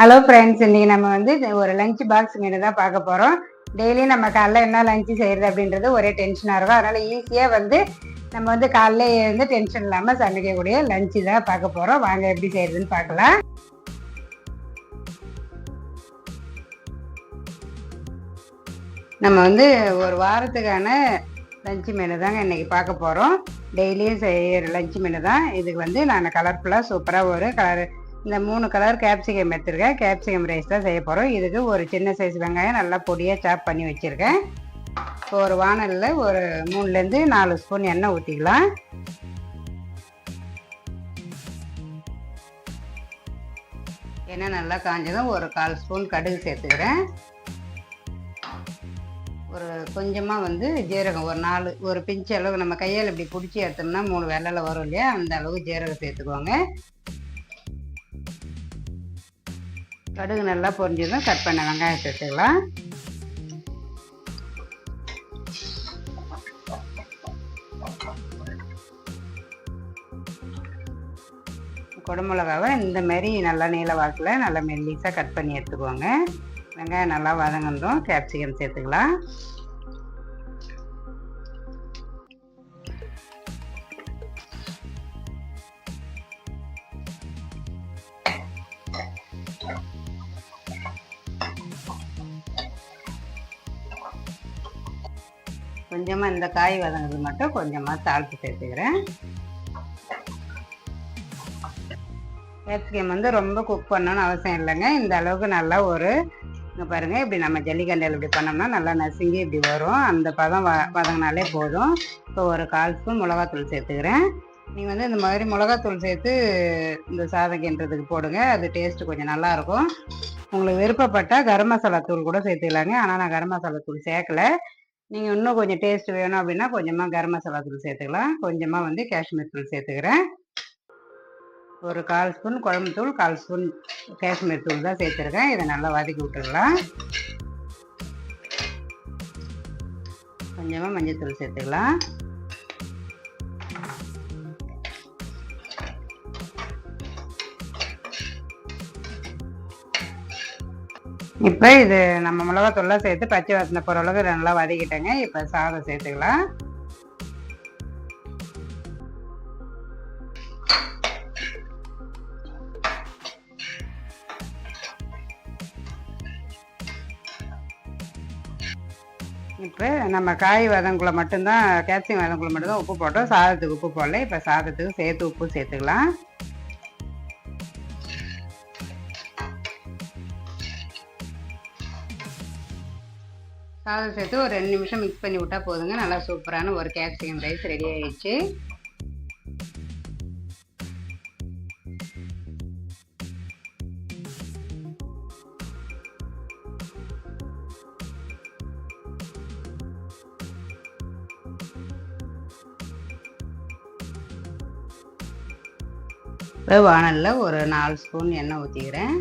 Hello friends இன்னைக்கு நம்ம வந்து ஒரு லஞ்ச் பாக்ஸ் மீன் தான் பார்க்க போகிறோம் டெய்லி நம்ம காலைல என்ன லஞ்சு செய்கிறது அப்படின்றது ஒரே டென்ஷனாக இருக்கும். அதனால் ஈஸியாக வந்து நம்ம வந்து காலைல இருந்து டென்ஷன் இல்லாமல் சமைக்கக்கூடிய லஞ்சு தான் பார்க்க போகிறோம் வாங்க எப்படி செய்கிறதுன்னு பார்க்கலாம். நம்ம வந்து ஒரு வாரத்துக்கான லஞ்சு மெனு தாங்க இன்றைக்கி பார்க்க போகிறோம் டெய்லியும் செய்கிற லஞ்சு மெனு தான். இதுக்கு வந்து நான் கலர்ஃபுல்லாக சூப்பராக ஒரு கலர் இந்த மூணு கலர் கேப்சிகம் எடுத்துருக்கேன். கேப்சிகம் ரைஸ் தான் செய்ய போகிறோம் இதுக்கு ஒரு சின்ன சைஸ் வெங்காயம் நல்லா பொடியாக சாப் பண்ணி வச்சுருக்கேன். இப்போ ஒரு வானலில் ஒரு மூணுலேருந்து நாலு ஸ்பூன் எண்ணெய் ஊற்றிக்கலாம் எண்ணெய் நல்லா காஞ்சதும் ஒரு கால் ஸ்பூன் கடுகு சேர்த்துக்கிறேன். ஒரு கொஞ்சமாக வந்து ஜீரகம் ஒரு நாலு ஒரு பிஞ்சு அளவு நம்ம கையால் இப்படி பிடிச்சி எடுத்தோம்னா மூணு வெள்ளையில் வரும் இல்லையா? அந்த அளவுக்கு ஜீரகம் சேர்த்துக்கோங்க. கடுகு நல்லா பொரிஞ்சதும் கட் பண்ண வெங்காயம் சேர்த்துக்கலாம். குடமிளகாவை இந்த மாதிரி நல்லா நீல வாக்கில் நல்லா மெல்லிஸாக கட் பண்ணி எடுத்துக்கோங்க. வெங்காயம் நல்லா வதங்கணும் கேப்சிகம் சேர்த்துக்கலாம். கொஞ்சமாக இந்த காய் வதங்குறது மட்டும் கொஞ்சமாக தாளித்து சேர்த்துக்கிறேன். கேப்சிகம் வந்து ரொம்ப குக் பண்ணணும்னு அவசியம் இல்லைங்க. இந்த அளவுக்கு நல்லா ஒரு இங்கே பாருங்கள் இப்படி நம்ம ஜல்லிக்கண்டையில் இப்படி பண்ணோம்னா நல்லா நசுங்கி இப்படி வரும். அந்த பதம் வ வதங்கினாலே போதும். இப்போ ஒரு கால் ஸ்பூன் மிளகாத்தூள் சேர்த்துக்கிறேன். நீங்கள் வந்து இந்த மாதிரி மிளகாத்தூள் சேர்த்து இந்த சாதம் கிண்டுறதுக்கு போடுங்க. அது டேஸ்ட்டு கொஞ்சம் நல்லாயிருக்கும் உங்களுக்கு விருப்பப்பட்டால் கரம் மசாலா தூள் கூட சேர்த்துக்கலாங்க. ஆனால் நான் கரம் மசாலா தூள் சேர்க்கல. நீங்கள் இன்னும் கொஞ்சம் டேஸ்ட் வேணும் அப்படின்னா கொஞ்சமாக கரம் மசாலா தூள் சேர்த்துக்கலாம். கொஞ்சமாக வந்து காஷ்மீர் தூள் சேர்த்துக்கிறேன். ஒரு கால் ஸ்பூன் குழம்பு தூள் கால் ஸ்பூன் காஷ்மீர் தூள் தான் சேர்த்துருக்கேன். இதை நல்லா வதக்கி விட்டுடலாம். கொஞ்சமாக மஞ்சள் தூள் சேர்த்துக்கலாம். இப்போ இது நம்ம மிளகாத்தூள்லாம் சேர்த்து பச்சை வாசனை போகிற அளவுக்கு நல்லா வதக்கிட்டேங்க. இப்போ சாதம் சேர்த்துக்கலாம். இப்போ நம்ம காய் வதங்குள்ள மட்டும்தான் கேப்சிகம் வதங்குள்ள மட்டும்தான் உப்பு போட்டோம். சாதத்துக்கு உப்பு போடல. இப்போ சாதத்துக்கு சேர்த்து உப்பு சேர்த்துக்கலாம். சாதம் சேர்த்து ஒரு ரெண்டு நிமிஷம் மிக்ஸ் பண்ணி விட்டால் போதுங்க. நல்லா சூப்பரான ஒரு கேப்சிகம் ரைஸ் ரெடி ஆகிடுச்சு இப்போ வானலில் ஒரு நாலு ஸ்பூன் எண்ணெய் ஊற்றிக்கிறேன்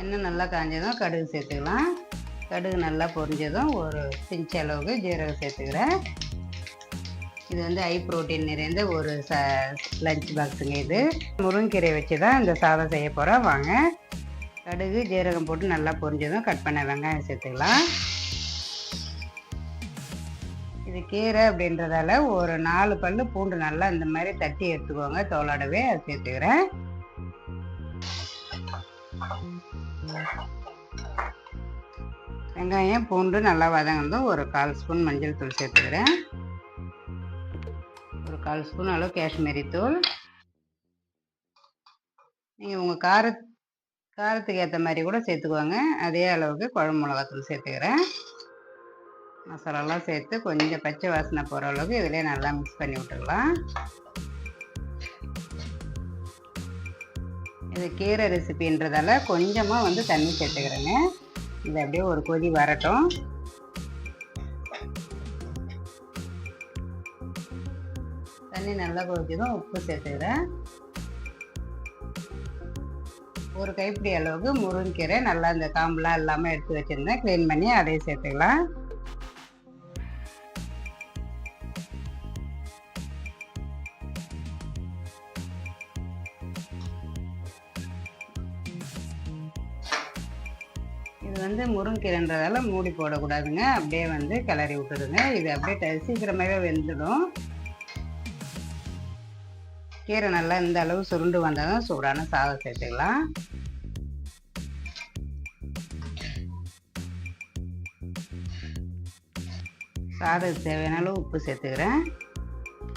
எண்ணெய் நல்லா காஞ்சதும் கடுகு சேர்த்துக்கலாம். கடுகு நல்லா பொரிஞ்சதும் ஒரு பிஞ்ச் அளவுக்கு ஜீரகம் சேர்த்துக்கிறேன். இது வந்து ஹை ப்ரோட்டீன் நிறைந்த ஒரு ச லஞ்ச் பாக்ஸுங்க இது. முருங்கீரை வச்சு தான் இந்த சாதம் செய்ய போகிறோம் வாங்க. கடுகு ஜீரகம் போட்டு நல்லா பொரிஞ்சதும் கட் பண்ண வெங்காயம் சேர்த்துக்கலாம். இது கீரை அப்படின்றதால ஒரு நாலு பல் பூண்டு நல்லா இந்த மாதிரி தட்டி எடுத்துக்கோங்க. தோலோடவே அதை சேர்த்துக்கிறேன். வெங்காயம் பூண்டு நல்லா வதங்கணும் ஒரு கால் ஸ்பூன் மஞ்சள் தூள் சேர்த்துக்கிறேன். ஒரு கால் ஸ்பூன் அளவு காஷ்மீரி தூள். நீங்கள் உங்கள் கார காரத்துக்கு ஏற்ற மாதிரி கூட சேர்த்துக்குவாங்க அதே அளவுக்கு குழம்பு மிளகாத்தூள் சேர்த்துக்கிறேன். மசாலாலாம் சேர்த்து கொஞ்சம் பச்சை வாசனை போகிற அளவுக்கு இதிலே நல்லா மிக்ஸ் பண்ணி விட்டுக்கலாம் இது கீரை ரெசிபின்றதால கொஞ்சமாக வந்து தண்ணி சேர்த்துக்கிறேங்க. இது அப்படியே ஒரு கொதி வரட்டும். தண்ணி நல்லா கொதிச்சதும் உப்பு சேர்த்துக்கிறேன். ஒரு கைப்பிடி அளவுக்கு முருங்கீரை நல்லா இந்த காம்பெலாம் இல்லாமல் எடுத்து வச்சுருந்தேன். க்ளீன் பண்ணி அதையும் சேர்த்துக்கலாம். வந்து முருங்கீரைன்றதால மூடி போடக்கூடாதுங்க. அப்படியே வந்து கிளறி விட்டுடுங்க. இது அப்படியே சீக்கிரமாகவே வெந்துடும். கீரை நல்லா இந்த அளவு சுருண்டு வந்தால் சூடான சாதம் சேர்த்துக்கலாம். சாதத்துக்கு தேவையான அளவு உப்பு சேர்த்துக்கிறேன்.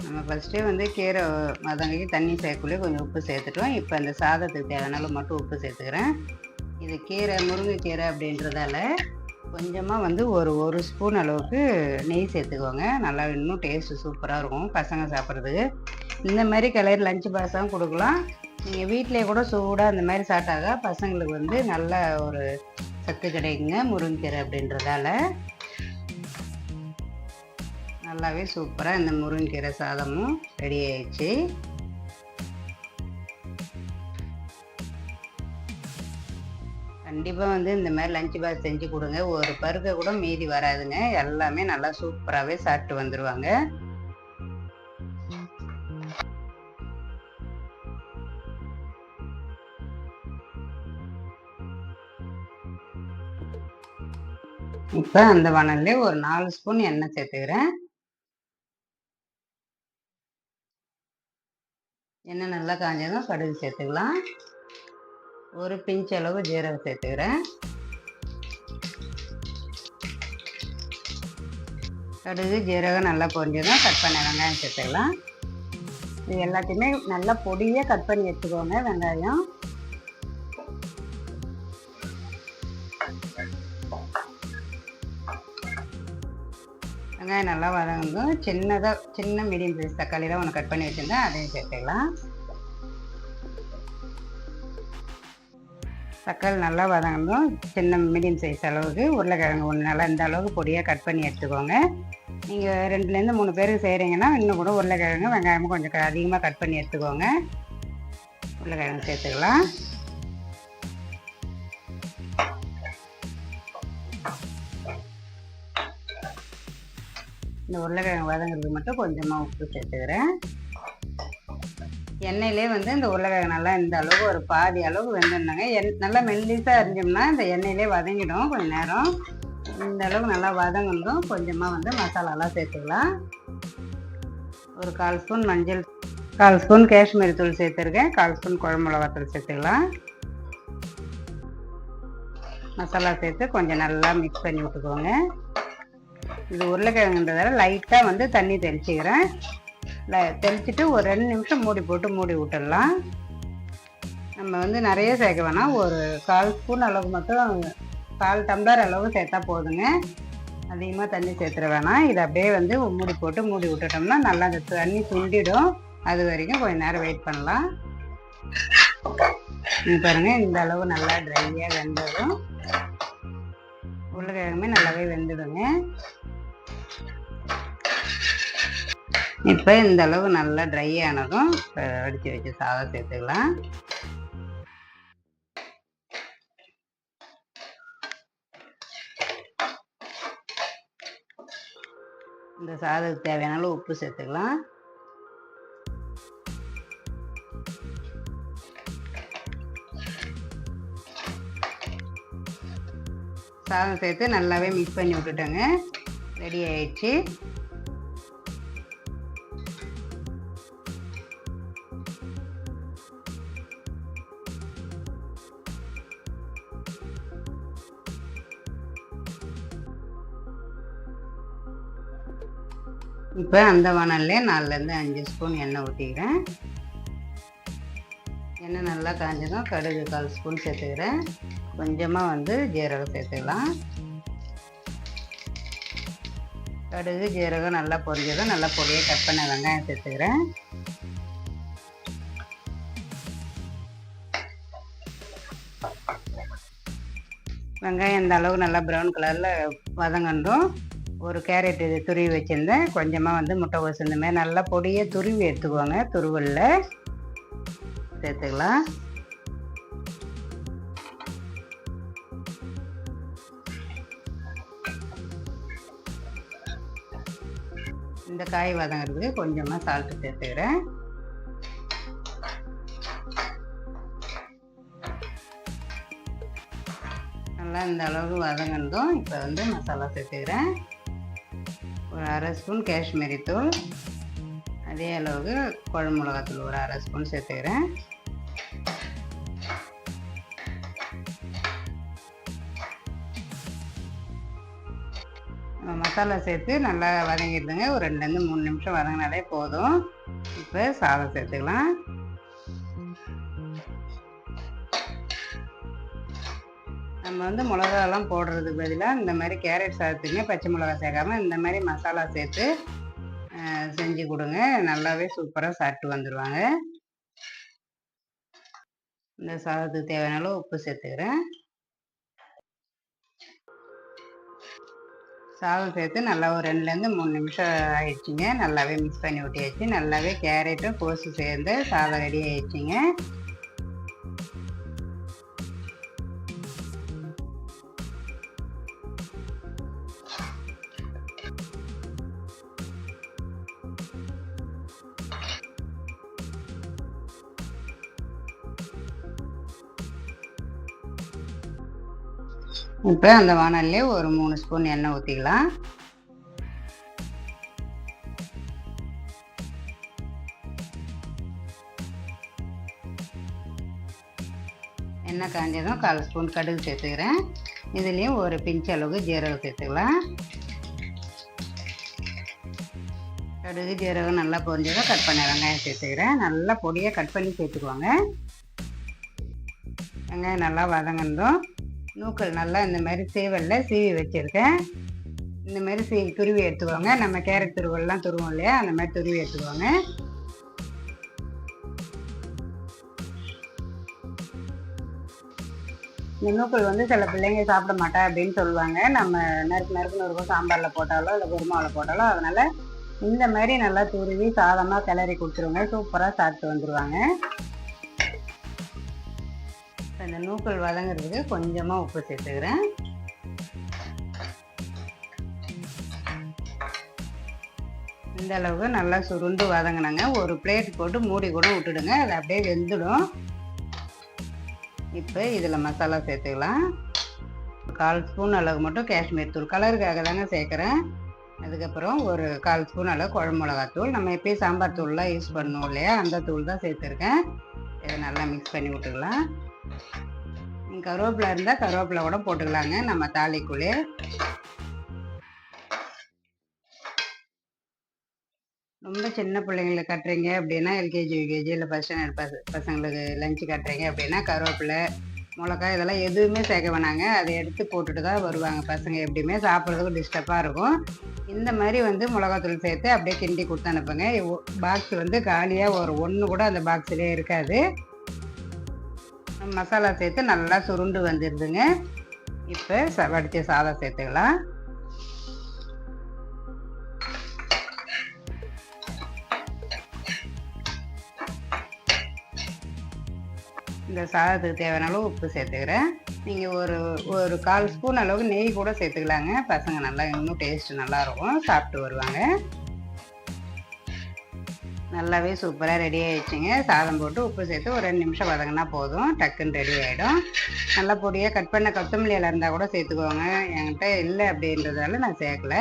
நம்ம ஃபஸ்ட்டே வந்து கீரை மதங்கி தண்ணி சேர்க்கக்குள்ளே கொஞ்சம் உப்பு சேர்த்துட்டோம். இப்போ இந்த சாதத்துக்கு தேவையான அளவு மட்டும் உப்பு சேர்த்துக்கிறேன். இது கீரை முருங்கைக்கீரை அப்படின்றதால கொஞ்சமாக வந்து ஒரு ஒரு ஸ்பூன் அளவுக்கு நெய் சேர்த்துக்கோங்க. நல்லா இன்னும் டேஸ்ட்டு சூப்பராக இருக்கும் பசங்க சாப்பிட்றதுக்கு. இந்த மாதிரி கலர் லஞ்சு பாக்ஸாகவும் கொடுக்கலாம். நீங்கள் வீட்டிலே கூட சூடாக அந்த மாதிரி சாப்பிட்டாக்கா பசங்களுக்கு வந்து நல்ல ஒரு சத்து கிடைக்குங்க முருங்கைக்கீரை அப்படின்றதால. நல்லாவே சூப்பராக இந்த முருங்கைக்கீரை சாதமும் ரெடி ஆயிடுச்சு. கண்டிப்பாக வந்து இந்த மாதிரி லஞ்ச் பாக்ஸ் செஞ்சு கொடுங்க. ஒரு பருக்க கூட மீதி வராதுங்க. எல்லாமே நல்லா சூப்பராகவே சாப்பிட்டு வந்துடுவாங்க இப்போ அந்த வனல்ல ஒரு நாலு ஸ்பூன் எண்ணெய் சேர்த்துக்கிறேன். எண்ணெய் நல்லா காஞ்சதும் கடுகு சேர்த்துக்கலாம். ஒரு பிஞ்ச் அளவு ஜீரகம் சேர்த்துக்கிறேன். கடுகு ஜீரகம் நல்லா பொரிஞ்சதும் கட் பண்ண வெங்காயம் சேர்த்துக்கலாம். இது எல்லாத்தையுமே நல்லா பொடியாக கட் பண்ணி எடுத்துக்கோங்க வெங்காயம். வெங்காயம் நல்லா வதங்கும் சின்னதாக சின்ன மீடியம் சைஸ் தக்காளி ஒன்று கட் பண்ணி வச்சுருந்தேன் அதையும் சேர்த்துக்கலாம். தக்காளி நல்லா வதங்கணும். சின்ன மீடியம் சைஸ் அளவுக்கு. உருளைக்கிழங்கு ஒன்று நல்லா இந்த அளவுக்கு பொடியாக கட் பண்ணி எடுத்துக்கோங்க. நீங்கள் ரெண்டுலேருந்து மூணு பேருக்கு செய்கிறீங்கன்னா இன்னும் கூட உருளைக்கிழங்கு வெங்காயமும் கொஞ்சம் அதிகமாக கட் பண்ணி எடுத்துக்கோங்க. உருளைக்கிழங்கு சேர்த்துக்கலாம். இந்த உருளைக்கிழங்கு வதங்குறதுக்கு மட்டும் கொஞ்சமாக உப்பு சேர்த்துக்கிறேன். எண்ணெயிலே வந்து இந்த உருளைக்கிழங்கு நல்லா இந்த அளவுக்கு ஒரு பாதி அளவு வெந்திருந்தாங்க எண் நல்லா மெல்லிசாக அரிஞ்சோம்னா இந்த எண்ணெயிலே வதங்கிடும் கொஞ்சம் நேரம். இந்த அளவுக்கு நல்லா வதங்கணும் கொஞ்சமாக வந்து மசாலாலாம் சேர்த்துக்கலாம். ஒரு கால் ஸ்பூன் மஞ்சள் கால் ஸ்பூன் காஷ்மீரி தூள் சேர்த்துருக்கேன். கால் ஸ்பூன் குழம்பு மிளகாத்தூள் சேர்த்துக்கலாம். மசாலா சேர்த்து கொஞ்சம் நல்லா மிக்ஸ் பண்ணி விட்டுக்கோங்க. இது உருளைக்கிழங்குன்றதால லைட்டாக வந்து தண்ணி தெளிச்சுக்கிறேன். தெளிச்சிட்டு ஒரு ரெண்டு நிமிஷம் மூடி போட்டு மூடி விட்டுடலாம். நம்ம வந்து நிறைய சேர்க்க வேணாம். ஒரு கால் ஸ்பூன் அளவு மட்டும் கால் டம்ளர் அளவு சேர்த்தா போதுங்க. அதிகமாக தண்ணி சேர்த்துட வேணாம். இதை அப்படியே வந்து மூடி போட்டு மூடி விட்டுட்டோம்னா நல்லா அந்த தண்ணி சுண்டிடும். அது வரைக்கும் கொஞ்சம் நேரம் வெயிட் பண்ணலாம். இங்க பாருங்க இந்த அளவு நல்லா ட்ரையாக வெந்ததும். உருளைக்கிழங்குமே நல்லாவே வெந்துடுங்க. இப்போ இந்த அளவு நல்லா ட்ரை ஆனதும் இப்ப வடிச்சு வச்சு சாதம் சேர்த்துக்கலாம். இந்த சாதத்துக்கு தேவையான அளவு உப்பு சேர்த்துக்கலாம். சாதம் சேர்த்து நல்லாவே மிக்ஸ் பண்ணி விட்டுட்டேங்க. ரெடி ஆயிடுச்சு. இப்போ அந்த வானல்லே நாலுலேருந்து அஞ்சு ஸ்பூன் எண்ணெய் ஊற்றிக்கிறேன் எண்ணெய் நல்லா காஞ்சதும் கடுகு கால் ஸ்பூன் சேர்த்துக்கிறேன். கொஞ்சமாக வந்து ஜீரகம் சேர்த்துக்கலாம். கடுகு ஜீரகம் நல்லா பொரிஞ்சதும் நல்லா பொடியை கட் பண்ண வெங்காயம் சேர்த்துக்கிறேன். வெங்காயம் இந்த அளவு நல்லா ப்ரௌன் கலரில் வதங்கண்டும் ஒரு கேரட் இது துருவி வச்சுருந்தேன். கொஞ்சமாக வந்து முட்டை இந்த நல்லா பொடியை துருவி எடுத்துக்கோங்க. துருவலில். சேர்த்துக்கலாம். இந்த காய் வதங்கிறதுக்கு கொஞ்சமாக சால்ட்டு சேர்த்துக்கிறேன். நல்லா இந்த அளவுக்கு வதங்கினதும் இப்போ வந்து மசாலா சேர்த்துக்கிறேன். ஒரு அரை ஸ்பூன் காஷ்மீரி தூள். அதே அளவுக்கு குழம்பு மிளகாத்தூள் ஒரு அரை ஸ்பூன் சேர்த்துக்கிறேன். மசாலா சேர்த்து நல்லா வதங்கிடுதுங்க. ஒரு ரெண்டுலேருந்து மூணு நிமிஷம் வதங்கினாலே போதும். இப்போ சாதம் சேர்த்துக்கலாம். நம்ம வந்து மிளகாலாம் போடுறதுக்கு பதிலாக இந்த மாதிரி கேரட் சாதத்துக்குமே பச்சை மிளகா சேர்க்காம இந்த மாதிரி மசாலா சேர்த்து செஞ்சு கொடுங்க. நல்லாவே சூப்பராக சாப்பிட்டு வந்துடுவாங்க இந்த சாதத்துக்கு தேவையான அளவு உப்பு சேர்த்துக்கிறேன். சாதம் சேர்த்து நல்லா ஒரு ரெண்டுலேருந்து மூணு நிமிஷம் ஆயிடுச்சுங்க. நல்லாவே மிக்ஸ் பண்ணி விட்டியாச்சு நல்லாவே கேரட்டும் கோஸு சேர்ந்து சாதம் ரெடி ஆயிடுச்சுங்க. இப்போ அந்த வானல்லே ஒரு மூணு ஸ்பூன் எண்ணெய் ஊற்றிக்கலாம் எண்ணெய் காஞ்சதும் கால் ஸ்பூன் கடுகு சேர்த்துக்கிறேன். இதுலேயும் ஒரு பிஞ்ச் அளவுக்கு ஜீரகம் சேர்த்துக்கலாம். கடுகு ஜீரகம் நல்லா பொரிஞ்சதும் கட் பண்ண வெங்காயம் சேர்த்துக்கிறேன். நல்லா பொடியாக கட் பண்ணி சேர்த்துக்குவாங்க. வெங்காயம் நல்லா வதங்கினதும் நூக்கல் நல்லா இந்த மாதிரி சேவலில் சீவி வச்சுருக்கேன். இந்த மாதிரி சீ துருவி எடுத்துக்கோங்க. நம்ம கேரட் துருவெல்லாம் துருவோம் இல்லையா? அந்த மாதிரி துருவி எடுத்துக்கோங்க. இந்த நூக்கல் வந்து சில பிள்ளைங்க சாப்பிட மாட்டா அப்படின்னு சொல்லுவாங்க. நம்ம நறுக்கு நறுக்குன்னு இருக்கும் சாம்பாரில் போட்டாலோ இல்லை குருமாவில் போட்டாலோ அதனால் இந்த மாதிரி நல்லா துருவி சாதமாக கிளறி கொடுத்துருவாங்க சூப்பராக சாப்பிட்டு வந்துடுவாங்க இந்த நூக்கல் வதங்குறதுக்கு கொஞ்சமாக உப்பு சேர்த்துக்கிறேன். இந்த அளவுக்கு நல்லா சுருண்டு வதங்கினாங்க. ஒரு பிளேட் போட்டு மூடி கூட விட்டுடுங்க. அது அப்படியே வெந்துடும். இப்போ இதில் மசாலா சேர்த்துக்கலாம். கால் ஸ்பூன் அளவு மட்டும் காஷ்மீர் தூள். கலருக்காக தாங்க சேர்க்குறேன். அதுக்கப்புறம் ஒரு கால் ஸ்பூன் அளவு குழம்பு மிளகாத்தூள். நம்ம எப்பயும் சாம்பார் தூள்லாம் யூஸ் பண்ணுவோம் இல்லையா? அந்த தூள் தான் சேர்த்துருக்கேன். இதை நல்லா மிக்ஸ் பண்ணி விட்டுக்கலாம். கருவேப்பிலை இருந்தால் கருவேப்பிலை கூட போட்டுக்கலாங்க. நம்ம தாலிக்குள்ளே ரொம்ப சின்ன பிள்ளைங்களுக்கு கட்டுறீங்க அப்படின்னா எல்கேஜி யூகேஜி இல்லை ஃபஸ்ட் ஸ்டாண்டர்ட் பச பசங்களுக்கு லஞ்சு கட்டுறீங்க அப்படின்னா கருவேப்பிலை மிளகா இதெல்லாம் எதுவுமே சேர்க்க வேணாங்க. அதை எடுத்து போட்டுட்டு தான் வருவாங்க பசங்க எப்படியுமே. சாப்பிட்றதுக்கு டிஸ்டர்பாக இருக்கும். இந்த மாதிரி வந்து மிளகாத்தூள் சேர்த்து அப்படியே கிண்டி கொடுத்து அனுப்புங்க. பாக்ஸ் வந்து காலியாக ஒரு ஒன்று கூட அந்த பாக்ஸ்லேயே இருக்காது. மசாலா சேர்த்து நல்லா சுருண்டு வந்துடுதுங்க இப்போ ச வடித்த சாதம் சேர்த்துக்கலாம். இந்த சாதத்துக்கு தேவையான அளவு உப்பு சேர்த்துக்கிறேன். நீங்கள் ஒரு ஒரு கால் ஸ்பூன் அளவுக்கு நெய் கூட சேர்த்துக்கலாங்க. பசங்க நல்லா இன்னும் டேஸ்ட்டு நல்லாயிருக்கும் சாப்பிட்டு வருவாங்க. நல்லாவே சூப்பராக ரெடி ஆகிடுச்சிங்க சாதம் போட்டு உப்பு சேர்த்து ஒரு ரெண்டு நிமிஷம் வதங்கினா போதும். டக்குன்னு ரெடி ஆகிடும் நல்லா பொடியாக கட் பண்ண கொத்தமல்லி இலை இருந்தால் கூட சேர்த்துக்கோங்க. என்கிட்ட இல்லை அப்படின்றதால நான் சேர்க்கல.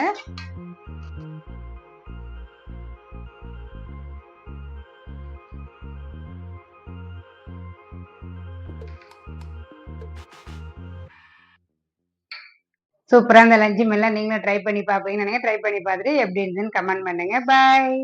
சூப்பராக இந்த லஞ்சு மெல்லாம் நீங்களும் ட்ரை பண்ணி பார்ப்பீங்கன்னு நினைக்கிறேன். ட்ரை பண்ணி பார்த்துட்டு எப்படி இருந்துன்னு கமெண்ட் பண்ணுங்கள் பாய்